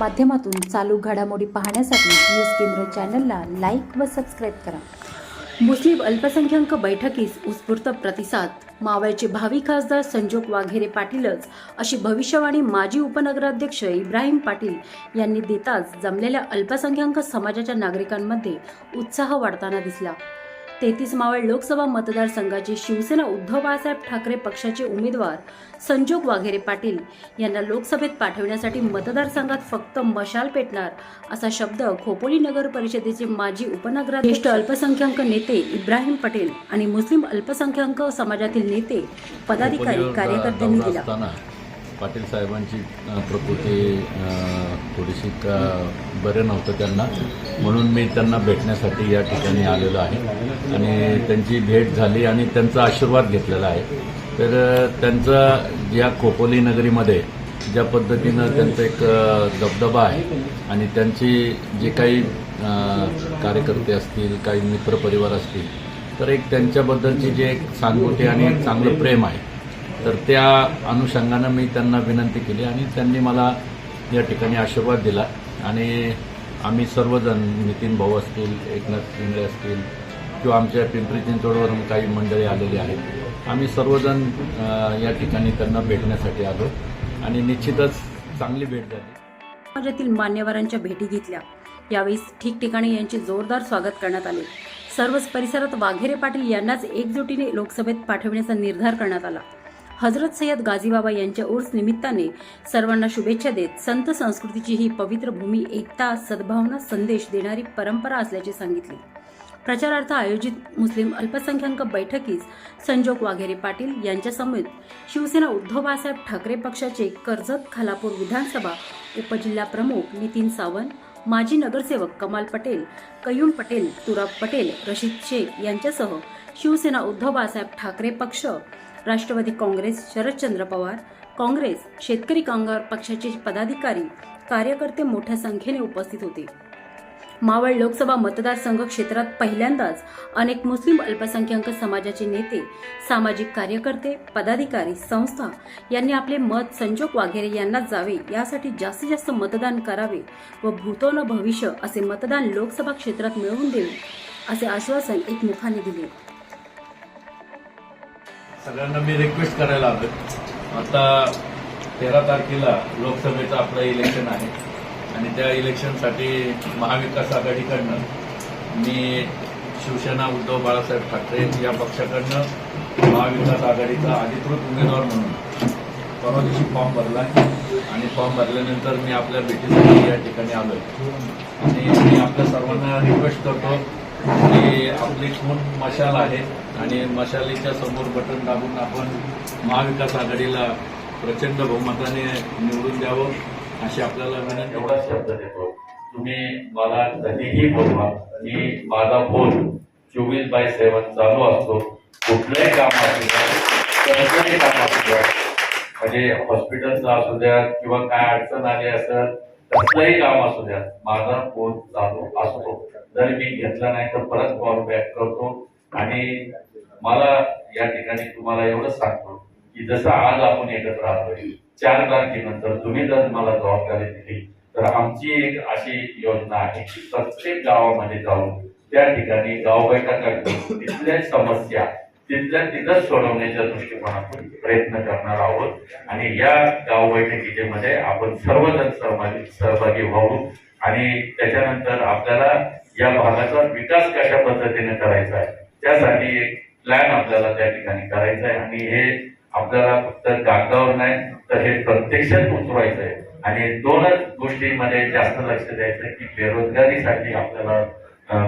माध्यमातून चालू घडामोडी पाहण्यासाठी न्यूज केंद्र चॅनलला लाईक व सबस्क्राईब करा. मुस्लिम अल्पसंख्याक बैठकीस उत्स्फूर्त प्रतिसाद. मावळचे भावी खासदार संजोग वाघेरे पाटीलच अशी भविष्यवाणी माजी उपनगराध्यक्ष इब्राहिम पाटील यांनी देताच जमलेल्या अल्पसंख्याक समाजाच्या नागरिकांमध्ये उत्साह वाढताना दिसला. तेहतीस मावळ लोकसभा मतदारसंघाचे शिवसेना उद्धव बाळासाहेब ठाकरे पक्षाचे उमेदवार संजोग वाघेरे पाटील यांना लोकसभेत पाठवण्यासाठी मतदारसंघात फक्त मशाल पेटणार असा शब्द खोपोली नगर परिषदेचे माजी उपनगराध्यक्ष अल्पसंख्याक नेते इब्राहिम पटेल आणि मुस्लिम अल्पसंख्याक समाजातील नेते पदाधिकारी कार्यकर्त्यांनी दिला. पाटील साहेबांची प्रकृती थोडीशी का बरं नव्हतं त्यांना. म्हणून मी त्यांना भेटण्यासाठी या ठिकाणी आलेलो आहे. आणि त्यांची भेट झाली आणि त्यांचा आशीर्वाद घेतलेला आहे. तर त्यांचा या खोपोली नगरीमध्ये ज्या पद्धतीनं त्यांचा एक दबदबा आहे आणि त्यांची जे काही कार्यकर्ते असतील काही मित्रपरिवार असतील तर एक त्यांच्याबद्दलची जे एक सांगोटी आणि एक चांगलं प्रेम आहे तर त्या अनुषंगानं मी त्यांना विनंती केली आणि त्यांनी मला या ठिकाणी आशीर्वाद दिला. आणि आम्ही सर्वजण नितीन भाऊ असतील एकनाथ शिंदे असतील किंवा आमच्या पिंपरी चिंचवडवरून काही मंडळी आलेली आहेत आम्ही सर्वजण या ठिकाणी त्यांना भेटण्यासाठी आलो. आणि निश्चितच चांगली भेट झाली. समाजातील मान्यवरांच्या भेटी घेतल्या. यावेळी ठिकठिकाणी यांचे जोरदार स्वागत करण्यात आले. सर्वच परिसरात वाघेरे पाटील यांनाच एकजुटीने लोकसभेत पाठवण्याचा निर्धार करण्यात आला. हजरत सय्यद गाझीबाबा यांच्या उर्स निमित्ताने सर्वांना शुभेच्छा देत संत संस्कृतीची ही पवित्र भूमी एकता सद्भावना संदेश देणारी परंपरा असल्याचे सांगितले. प्रचारार्थ आयोजित मुस्लिम अल्पसंख्याक बैठकीस संजोग वाघेरे पाटील यांच्यासमवेत शिवसेना उद्धव बाळासाहेब ठाकरे पक्षाचे कर्जत खालापूर विधानसभा उपजिल्हा प्रमुख नितीन सावंत माजी नगरसेवक कमाल पटेल कयूम पटेल तुराब पटेल रशीद शेख यांच्यासह शिवसेना उद्धव बाळासाहेब ठाकरे पक्ष राष्ट्रवादी काँग्रेस शरदचंद्र पवार. काँग्रेस शेतकरी कामगार पक्षाचे पदाधिकारी कार्यकर्ते मोठ्या संख्येने उपस्थित होते. मावळ लोकसभा मतदारसंघ क्षेत्रात पहिल्यांदाच अनेक मुस्लिम अल्पसंख्याक समाजाचे नेते सामाजिक कार्यकर्ते पदाधिकारी संस्था यांनी आपले मत संजोग वाघेरे यांना जावे यासाठी जास्तीत जास्त मतदान करावे व भूतोन भविष्य असे मतदान लोकसभा क्षेत्रात मिळवून देवे असे आश्वासन एकमुखाने दिले. सगळ्यांना मी रिक्वेस्ट करायला हवे आता तेरा तारखेला लोकसभेचं आपलं इलेक्शन आहे. आणि त्या इलेक्शनसाठी महाविकास आघाडीकडनं मी शिवसेना उद्धव बाळासाहेब ठाकरे या पक्षाकडनं महाविकास आघाडीचा अधिकृत उमेदवार म्हणून परवा दिवशी फॉर्म भरला आणि फॉर्म भरल्यानंतर मी आपल्या भेटीसाठी या ठिकाणी आलोय. आणि मी आपल्या सर्वांना रिक्वेस्ट करतो की आपली खून मशाल आहे आणि मशालीच्या समोर बटन दाबून आपण महाविकास आघाडीला प्रचंड बहुमताने निवडून द्यावं अशी आपल्याला विनंती. एवढा शब्द देतो. तुम्ही मला कधीही बोलवा. मी माझा फोन चोवीस बाय सेवन चालू असतो. कुठलंही काम असू द्या कोणतंही काम असू द्या म्हणजे हॉस्पिटलचं असू द्या किंवा काय अडचण आली असेल कसलंही काम असू द्या. माझा फोन चालू असतो. जर मी घेतला नाही तर परत कॉल बॅक करतो. आणि मला या ठिकाणी तुम्हाला एवढं सांगतो की जसं आज आपण एकत्र आलोय चार तारखेनंतर तुम्ही जर मला जबाबदारी दिली तर आमची एक अशी योजना आहे की प्रत्येक गावामध्ये जाऊन त्या ठिकाणी गाव बैठका तिथल्या समस्या तिथल्या तिथंच सोडवण्याच्या दृष्टिकोनातून प्रयत्न करणार आहोत. आणि या गाव बैठकीचे मध्ये आपण सर्वजण सहभागी सहभागी व्हावू. आणि त्याच्यानंतर आपल्याला या भागाचा विकास कशा पद्धतीने करायचा आहे त्यासाठी एक प्लॅन आपल्याला त्या ठिकाणी करायचा आहे. आणि हे आपल्याला फक्त कागदावर नाही तर हे प्रत्यक्षात उतरवायचं आहे. आणि दोनच गोष्टींमध्ये जास्त लक्ष द्यायचं आहे की बेरोजगारीसाठी आपल्याला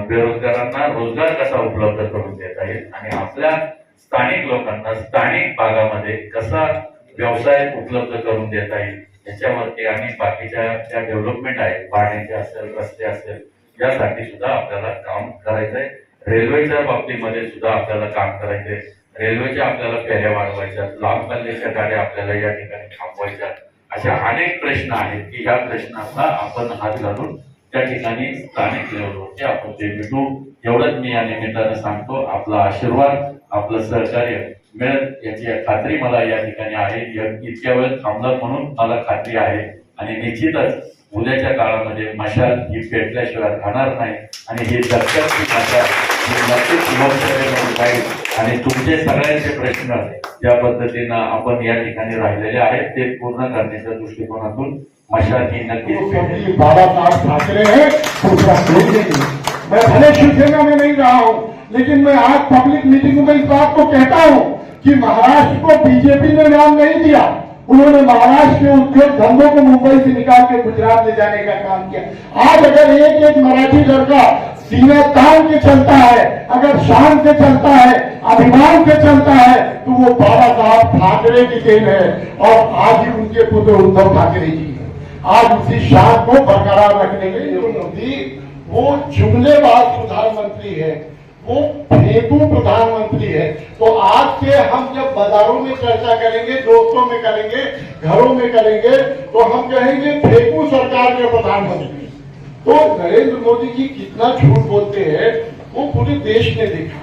बेरोजगारांना रोजगार कसा उपलब्ध करून देता येईल आणि आपल्या स्थानिक लोकांना स्थानिक भागामध्ये कसा व्यवसाय उपलब्ध करून देता येईल याच्यावरती आणि बाकीच्या ज्या डेव्हलपमेंट आहे पाण्याचे असेल रस्ते असेल यासाठी सुद्धा आपल्याला काम करायचंय. रेल्वेच्या बाबतीमध्ये सुद्धा आपल्याला काम करायचंय. रेल्वेच्या आपल्याला फेऱ्या वाढवायच्या लांब पल्ल्याच्या गाड्या आपल्याला या ठिकाणी थांबवायच्या. अशा अनेक प्रश्न आहेत की ह्या प्रश्नांना आपण हात घालून त्या ठिकाणी स्थानिक लेवलवरती आपण ते भेटू. एवढंच मी या निमित्तानं सांगतो. आपला आशीर्वाद आपलं सहकार्य मिळत याची खात्री मला या ठिकाणी आहे. इतक्या वेळ थांबलं म्हणून मला खात्री आहे. आणि निश्चितच उद्याच्या काळामध्ये मशाल ही पेटल्याशिवाय राहणार नाही. आणि ही दक्षिणची मशाल ही नक्कीच लोकसभेमध्ये राहील आणि तुमचे सगळ्यांचे प्रश्न ज्या पद्धतीनं आपण या ठिकाणी राहिलेले आहेत. ते पूर्ण करण्याच्या दृष्टिकोनातून मशाल ही नक्कीच बाबासाहेब ठाकरे मैं भले शिवसेना में नहीं रहा लेकिन मैं आज पब्लिक मीटिंग में इस बात को कहता कि महाराष्ट्र को बीजेपी ने नाम नहीं दिया। उन्होंने महाराष्ट्र के उद्योग धंधों को मुंबई से निकाल के गुजरात ले जाने का काम किया। आज अगर एक एक मराठी लड़का सीना तान के चलता है, अगर शान से चलता है, अभिमान से चलता है तो वो बाबा साहब ठाकरे की देन है और आज ही उनके पुत्र उद्धव ठाकरे जी हैं। आज उसी शान को बरकरार रखने के लिए मोदी, वो जुमलेबाज प्रधानमंत्री है। वो फेंकू प्रधानमंत्री है। तो आज से हम जब बाजारों में चर्चा करेंगे, दोस्तों में करेंगे, घरों में करेंगे तो हम कहेंगे फेंकू सरकार के प्रधानमंत्री। तो नरेंद्र मोदी जी कितना झूठ बोलते हैं, वो पूरे देश ने देखा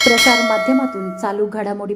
प्रसार माध्यमातून चालू घडामोडी